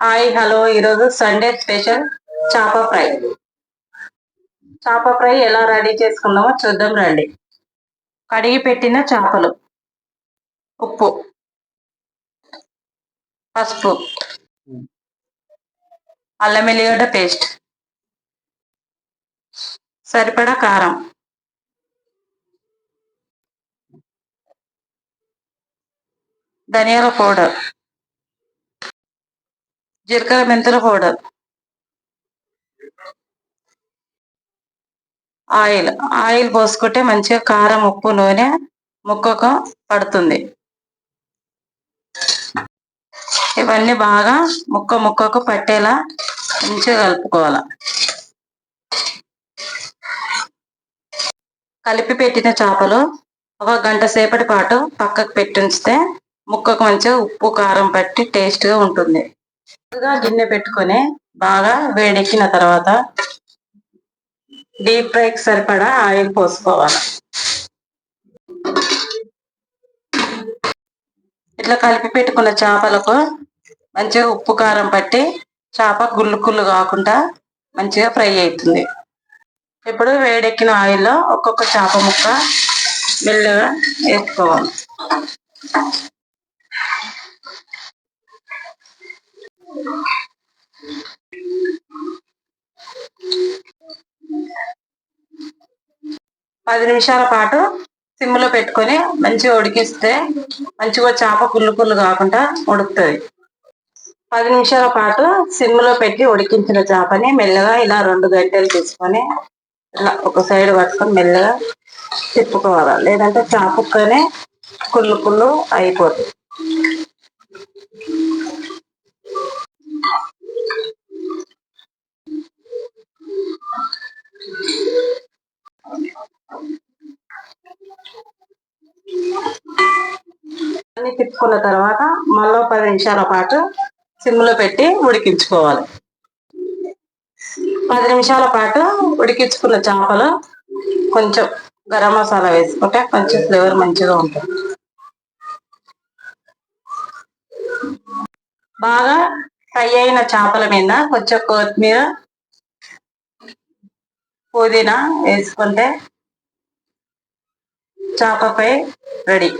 Hi hello ఈరోజు Sunday special చేప fry. చేప ఫ్రై ఎలా రెడీ చేసుకుందామో చూద్దాం రండి. కడిగి పెట్టిన చేపలు. ఉప్పు. పసుపు. అల్లం వెల్లిగడ్డ పేస్ట్. సరిపడా కారం. ధనియాల పౌడర్. జీలకర్ర మెంతుల పౌడర్. ఆయిల్ ఆయిల్ పోసుకుంటే మంచిగా కారం ఉప్పు నూనె ముక్కకు పడుతుంది. ఇవన్నీ బాగా ముక్క ముక్కకు పట్టేలా మంచిగా కలుపుకోవాలి. కలిపి పెట్టిన చేపలు ఒక గంట సేపటి పాటు పక్కకు పెట్టి ఉంచితే ముక్కకు మంచిగా ఉప్పు కారం పట్టి టేస్ట్గా ఉంటుంది. ముందుగా గిన్నె పెట్టుకొని బాగా వేడెక్కిన తర్వాత డీప్ ఫ్రైకి సరిపడా ఆయిల్ పోసుకోవాలి. ఇట్లా కలిపి పెట్టుకున్న చేపలకు మంచిగా ఉప్పు కారం పట్టి చేప గుళ్ళు కుళ్ళు కాకుండా మంచిగా ఫ్రై అవుతుంది ఇప్పుడు వేడెక్కిన ఆయిల్లో ఒక్కొక్క చేప ముక్క మెల్లగా వేసుకోవాలి. పది నిమిషాల పాటు సిమ్లో పెట్టుకొని మంచిగా ఉడికిస్తే మంచిగా చేప కుళ్ళు కుళ్ళు కాకుండా ఉడుకుతుంది. పది నిమిషాల పాటు సిమ్లో పెట్టి ఉడికించిన చేపని మెల్లగా ఇలా రెండు గంటలు తీసుకొని ఇలా ఒక సైడ్ పట్టుకొని మెల్లగా తిప్పుకోవాలి. లేదంటే చేపక్కనే కుళ్ళు కుళ్ళు అయిపోతుంది. అన్ని తిప్పుకున్న తర్వాత మళ్ళీ పది నిమిషాల పాటు సిమ్లో పెట్టి ఉడికించుకోవాలి. పది నిమిషాల పాటు ఉడికించుకున్న చేపలు కొంచెం గరం మసాలా వేసుకుంటే కొంచెం ఫ్లేవర్ మంచిగా ఉంటుంది. బాగా ఫ్రై అయిన చేపల మీద కొంచెం కొత్తిమీర పుదీనా వేసుకుంటే చేపపై రెడీ.